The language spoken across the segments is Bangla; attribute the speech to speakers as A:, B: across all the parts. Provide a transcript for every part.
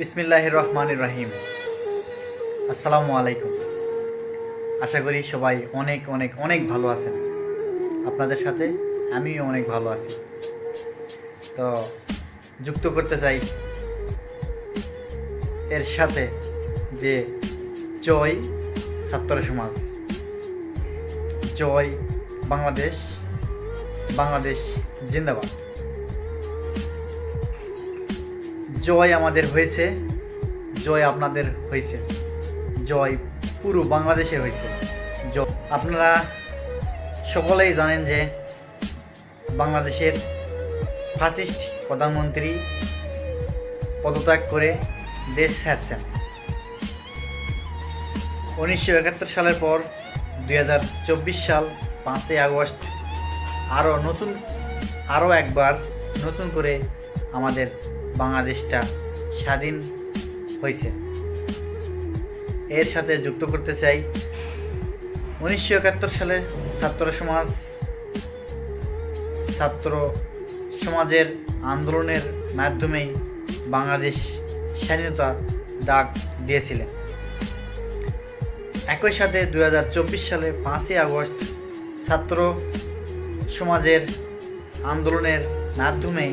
A: বিসমিল্লাহ রহমান রাহিম আসসালামু আলাইকুম আশা করি সবাই অনেক অনেক অনেক ভালো আছেন। আপনাদের সাথে আমিও অনেক ভালো আছি। তো যুক্ত করতে চাই এর সাথে যে জয় ছাত্র সমাজ, জয় বাংলাদেশ বাংলাদেশ জিন্দাবাদ। জয় আমাদের হয়েছে, জয় আপনাদের হয়েছে, জয় পুরো বাংলাদেশে হয়েছে, জয়। আপনারা সকলেই জানেন যে বাংলাদেশের ফাসিস্ট প্রধানমন্ত্রী পদত্যাগ করে দেশ ছাড়ছেন। উনিশশো একাত্তর সালের পর দু হাজার চব্বিশ সাল পাঁচই আগস্ট আরও নতুন, আরও একবার নতুন করে আমাদের বাংলাদেশটা স্বাধীন হয়েছে। এর সাথে যুক্ত করতে চাই উনিশশো একাত্তর সালে ছাত্র সমাজ, ছাত্র সমাজের আন্দোলনের মাধ্যমেই বাংলাদেশ স্বাধীনতা ডাক দিয়েছিলেন। একই সাথে দু হাজার চব্বিশ সালে পাঁচই আগস্ট ছাত্র সমাজের আন্দোলনের মাধ্যমেই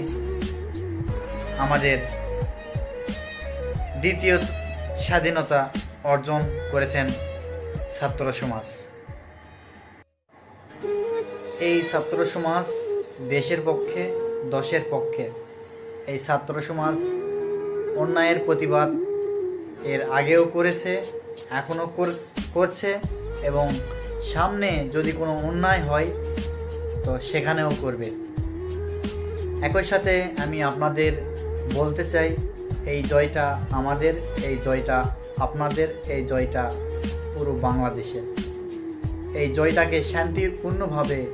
A: আমাদের দ্বিতীয় স্বাধীনতা অর্জন করেছেন ছাত্র সমাজ। এই ছাত্র সমাজ দেশের পক্ষে, দশের পক্ষে, এই ছাত্র সমাজ অন্যায়ের প্রতিবাদ এর আগেও করেছে, এখনও করছে এবং সামনে যদি কোনো অন্যায় হয়, তো সেখানেও করবে। একই সাথে আমি আপনাদের বলতে চাই, এই জয়টা আমাদের, এই জয়টা আপনাদের, এই জয়টা পুরো বাংলাদেশের। এই জয়টাকে শান্তিপূর্ণভাবে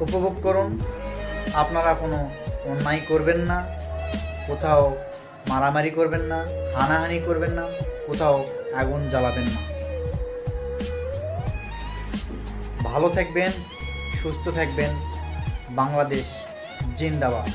A: উপভোগ করুন। আপনারা কোনো অন্যায় করবেন না, কোথাও মারামারি করবেন না, হানাহানি করবেন না, কোথাও আগুন জ্বালাবেন না। ভালো থাকবেন, সুস্থ থাকবেন। বাংলাদেশ জিন্দাবাদ।